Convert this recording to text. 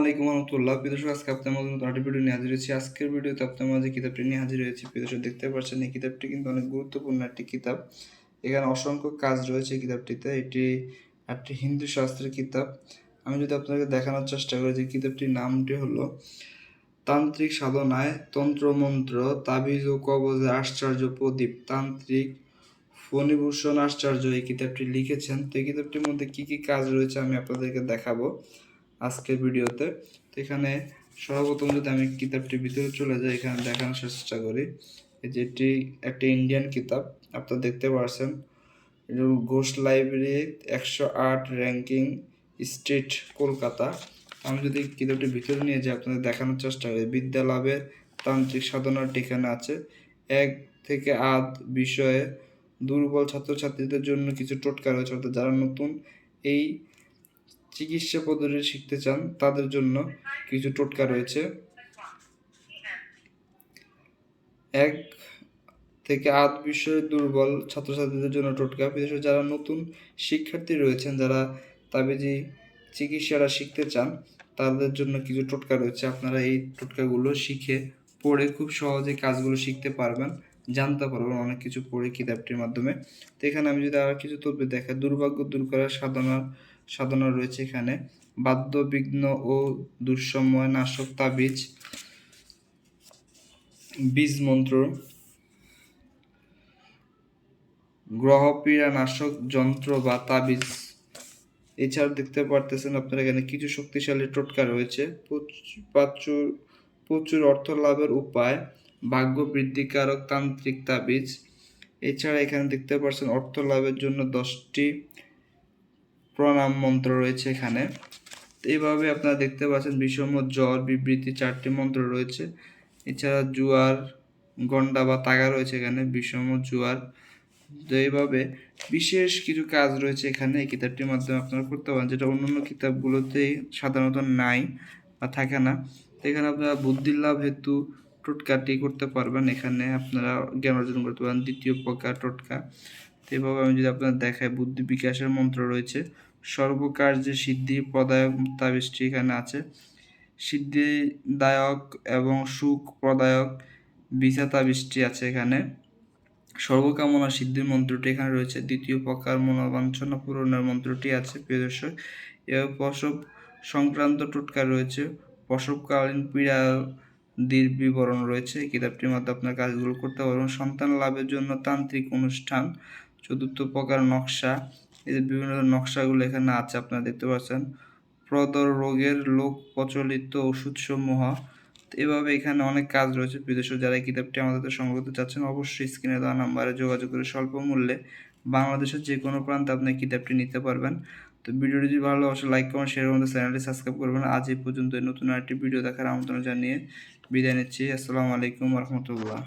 আলাইকুম রহমতুল্লাহ প্রিয় দর্শক, আজকে আপনার মধ্যে নতুন ভিডিও নিয়ে হাজির হয়েছি। আজকের ভিডিওতে আপনার মাঝে কিতাবটি নিয়ে হাজির হয়েছি। প্রিয়দর্শক দেখতে পাচ্ছেন, এই কিতাবটি কিন্তু অনেক গুরুত্বপূর্ণ একটি কিতাব। এখানে অসংখ্য কাজ রয়েছে কিতাবটিতে। এটি একটি হিন্দু শাস্ত্রের কিতাব। আমি যদি আপনাকে দেখানোর চেষ্টা করি যে কিতাবটির নামটি হলো তান্ত্রিক সাধনায় তন্ত্রমন্ত্র তাবিজ ও কবজের আশ্চর্য প্রদীপ। তান্ত্রিক ফণিভূষণ আশ্চর্য এই কিতাবটি লিখেছেন। তো এই কিতাবটির মধ্যে কী কী কাজ রয়েছে আমি আপনাদেরকে দেখাবো। আজকের ভিডিওতে। তো এখানে সর্বপ্রথম যদি আমি কিতাবটির ভিতরে চলে যাই, এখানে দেখানোর চেষ্টা করি। এই যে এটি একটি ইন্ডিয়ান কিতাব, আপনারা দেখতে পাচ্ছেন এটা ঘোষ লাইব্রেরি একশো আট র্যাঙ্কিং স্ট্রিট কলকাতা। আমি যদি কিতাবটির ভিতরে নিয়ে যাই, আপনাদের দেখানোর চেষ্টা করি। বিদ্যা লাভের তান্ত্রিক সাধনার ঠিকানা আছে। এক থেকে আধ বিষয়ে দুর্বল ছাত্রছাত্রীদের জন্য কিছু টোটকা রয়েছে। অর্থাৎ যারা নতুন এই চিকিৎসা পদ্ধতি শিখতে চান, তাদের জন্য কিছু টোটকা রয়েছে। এক থেকে আধ বিষয়ে দুর্বল ছাত্রছাত্রীদের জন্য টোটকা। বিশেষ যারা নতুন শিক্ষার্থী রয়েছেন, যারা তাবিজি চিকিৎসাটা শিখতে চান, তাদের জন্য কিছু টোটকা রয়েছে। আপনারা এই টোটকাগুলো শিখে পড়ে খুব সহজে কাজগুলো শিখতে পারবেন, জানতে পারবেন, অনেক কিছু পড়ে কিতাবটির মাধ্যমে। তো এখানে আমি যদি আর কিছু তথ্য দেখা দুর্ভাগ্য দূর করার সাধনা সাধনা রয়েছে এখানে। বাদ্য বিঘ্ন ও দুঃসময় নাশক তাবিজ, বীজ মন্ত্র গ্রহপীড়া নাশক যন্ত্র বা তাবিজ। এছাড়া দেখতে পারতেছেন আপনারা এখানে কিছু শক্তিশালী টোটকা রয়েছে। প্রচুর প্রচুর অর্থ লাভের উপায়, ভাগ্য বৃদ্ধিকারক তান্ত্রিক তাবিজ। এছাড়া এখানে দেখতে পাচ্ছেন অর্থ লাভের জন্য দশটি প্রণাম মন্ত্র রয়েছে এখানে। এইভাবে আপনারা দেখতে পাচ্ছেন বিষম জ্বর বিবৃতি চারটি মন্ত্র রয়েছে। এছাড়া জুয়ার, গন্ডা বা তাগা রয়েছে এখানে, বিষম জুয়ার। তো এইভাবে বিশেষ কিছু কাজ রয়েছে এখানে। এই কিতাবটির মাধ্যমে আপনারা করতে পারেন, যেটা অন্যান্য কিতাবগুলোতেই সাধারণত নাই বা থাকে না। তো এখানে আপনারা বুদ্ধির লাভ হেতু টোটকাটি করতে পারবেন। এখানে আপনারা জ্ঞান অর্জন করতে পারেন। দ্বিতীয় প্রকার টোটকা। তো এইভাবে আমি যদি আপনার দেখাই বুদ্ধি বিকাশের মন্ত্র রয়েছে, সর্বকার্যে সিদ্ধি প্রদায়ক তাবিজটি এখানে আছে। সিদ্ধিদায়ক এবং সুখ প্রদায়ক বিছা আছে এখানে। সর্বকামনা সিদ্ধির মন্ত্রটি এখানে রয়েছে। দ্বিতীয় প্রকার মনোবাঞ্ছনা পূরণের মন্ত্রটি আছে, প্রিয় দর্শক। এবং প্রসব সংক্রান্ত টোটকা রয়েছে। প্রসবকালীন পীড়া দীর বিবরণ রয়েছে। কিতাবটির মাধ্যমে আপনার কাজগুলো করতে পারবেন। সন্তান লাভের জন্য তান্ত্রিক অনুষ্ঠান চতুর্থ প্রকার নকশা। এই যে বিভিন্ন নকশাগুলো এখানে আছে, আপনারা দেখতে পাচ্ছেন। প্রদর রোগের লোক প্রচলিত ওষুধসমূহ। এভাবে এখানে অনেক কাজ রয়েছে। বিদেশে যারা এই কিতাবটি আমাদের সংগ্রহ করতে চাচ্ছেন, অবশ্যই স্ক্রিনে দেওয়া নাম্বারে যোগাযোগ করে স্বল্প মূল্যে বাংলাদেশের যে কোনো প্রান্তে আপনি কিতাবটি নিতে পারবেন। তো ভিডিওটি যদি ভালো অবশ্যই লাইক কমেন্ট শেয়ার আমাদের চ্যানেলটি সাবস্ক্রাইব করবেন। আজ এই পর্যন্ত নতুন আরেকটি ভিডিও দেখার আমন্ত্রণ জানিয়ে বিদায় নিচ্ছি। আসসালামু আলাইকুম রহমতুল্লাহ।